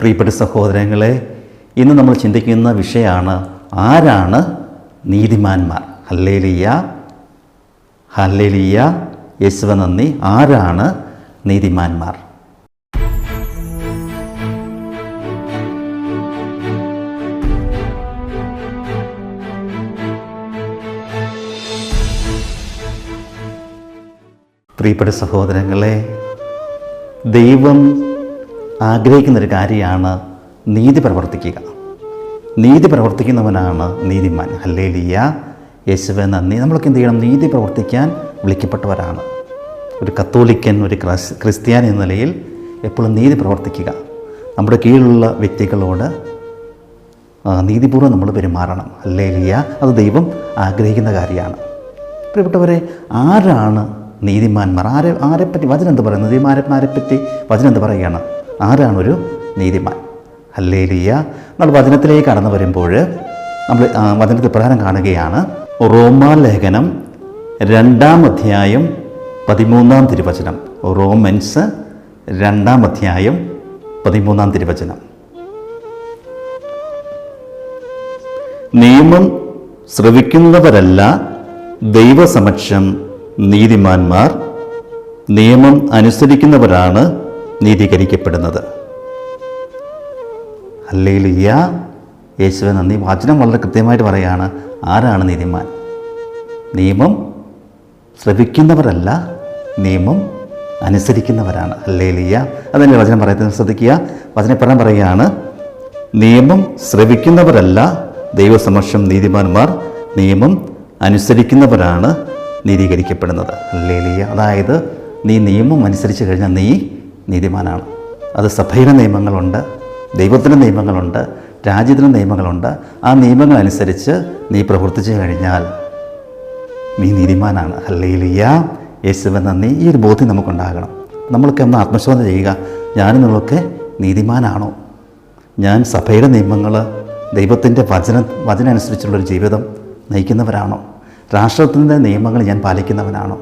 പ്രിയപ്പെട്ട സഹോദരങ്ങളെ ഇന്ന് നമ്മൾ ചിന്തിക്കുന്ന വിഷയമാണ് ആരാണ് നീതിമാന്മാർ? ഹല്ലേലിയ. ഹല്ലേലിയ. യേശുവ നന്ദി. ആരാണ് നീതിമാന്മാർ? പ്രിയപ്പെട്ട സഹോദരങ്ങളെ ദൈവം ആഗ്രഹിക്കുന്നൊരു കാര്യമാണ് നീതി പ്രവർത്തിക്കുക. നീതി പ്രവർത്തിക്കുന്നവനാണ് നീതിമാൻ. ഹല്ലേലിയ. യേശുവെ നന്ദി. നമ്മളൊക്കെ എന്ത് ചെയ്യണം? നീതി പ്രവർത്തിക്കാൻ വിളിക്കപ്പെട്ടവരാണ്. ഒരു കത്തോലിക്കൻ ഒരു ക്രസ് ക്രിസ്ത്യാനി എന്ന നിലയിൽ എപ്പോഴും നീതി പ്രവർത്തിക്കുക. നമ്മുടെ കീഴിലുള്ള വ്യക്തികളോട് നീതിപൂർവം നമ്മൾ പെരുമാറണം. ഹല്ലേലിയ. അത് ദൈവം ആഗ്രഹിക്കുന്ന കാര്യമാണ്. പ്രിയപ്പെട്ടവരെ ആരാണ് നീതിമാന്മാർ? ആരെ ആരെപ്പറ്റി വചനം എന്ത് പറയുന്നത് നീതിമാരെ പറ്റി വചനം എന്ത് പറയുകയാണ്? ആരാണ് ഒരു നീതിമാൻ? ഹല്ലേലിയ. നമ്മൾ വചനത്തിലേക്ക് കടന്നു വരുമ്പോൾ നമ്മൾ വചനത്തിൽ പ്രധാനം കാണുകയാണ്. റോമാ ലേഖനം രണ്ടാം അധ്യായം പതിമൂന്നാം തിരുവചനം. റോമൻസ് രണ്ടാം അധ്യായം പതിമൂന്നാം തിരുവചനം. നിയമം ശ്രവിക്കുന്നവരല്ല ദൈവസമക്ഷം നീതിമാന്മാർ. നിയമം അനുസരിക്കുന്നവരാണ് നീതീകരിക്കപ്പെടുന്നത്. അല്ലേലിയ യേശുവെ നന്ദി. വാചനം വളരെ കൃത്യമായിട്ട് പറയുകയാണ് ആരാണ് നീതിമാൻ? നിയമം ശ്രവിക്കുന്നവരല്ല നിയമം അനുസരിക്കുന്നവരാണ്. അല്ലേലിയ അതന്നെ വചനം പറയുന്നത്? ശ്രദ്ധിക്കുക. വചനപ്രകാരം പറയുകയാണ് നിയമം ശ്രവിക്കുന്നവരല്ല ദൈവസമക്ഷം നീതിമാന്മാർ നിയമം അനുസരിക്കുന്നവരാണ് നീതീകരിക്കപ്പെടുന്നത്. അല്ലേലിയ അതായത് നീ നിയമം അനുസരിച്ച് കഴിഞ്ഞാൽ നീ നീതിമാനാണ്. അത് സഭയുടെ നിയമങ്ങളുണ്ട് ദൈവത്തിന്റെ നിയമങ്ങളുണ്ട് രാജ്യത്തിന്റെ നിയമങ്ങളുണ്ട്. ആ നിയമങ്ങൾ അനുസരിച്ച് നീ പ്രവർത്തിച്ചു കഴിഞ്ഞാൽ നീ നീതിമാനാണ്. ഹല്ലയിലിയ യേശുവൻ നന്ദി ഈ ഒരു ബോധ്യം നമുക്കുണ്ടാകണം. നമ്മളൊക്കെ ഒന്ന് ആത്മശോധന ചെയ്യുക ഞാനും നിങ്ങളൊക്കെ നീതിമാനാണോ? ഞാൻ സഭയുടെ നിയമങ്ങൾ ദൈവത്തിന്റെ വചന വചന അനുസരിച്ചുള്ളൊരു ജീവിതം നയിക്കുന്നവരാണോ? രാഷ്ട്രത്തിന്റെ നിയമങ്ങൾ ഞാൻ പാലിക്കുന്നവനാണോ?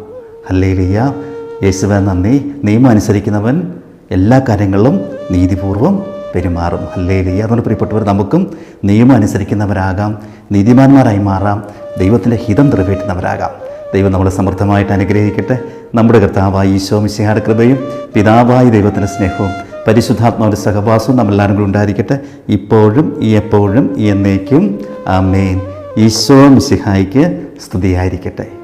ഹല്ലേലിയ. യേശുവെ നന്ദി. നിയമം അനുസരിക്കുന്നവൻ എല്ലാ കാര്യങ്ങളിലും നീതിപൂർവം പെരുമാറും. ഹല്ലേലിയ. അതുകൊണ്ട് പ്രിയപ്പെട്ടവർ നമുക്കും നിയമം അനുസരിക്കുന്നവരാകാം. നീതിമാന്മാരായി മാറാം. ദൈവത്തിന്റെ ഹിതം നിറവേറ്റുന്നവരാകാം. ദൈവം നമ്മളെ സമൃദ്ധമായിട്ട് അനുഗ്രഹിക്കട്ടെ. നമ്മുടെ കർത്താവായ ഈശോ മിശിഹായുടെ കൃപയും പിതാവായ ദൈവത്തിന്റെ സ്നേഹവും പരിശുദ്ധാത്മാവിന്റെ സഹവാസവും നമ്മളെല്ലാവരും കൂടി ഉണ്ടായിരിക്കട്ടെ. ഇപ്പോഴും ഈ എപ്പോഴും എന്നേക്കും. ആമേൻ. ഈശോ മിശിഹായിക്ക് സ്തുതിയായിരിക്കട്ടെ.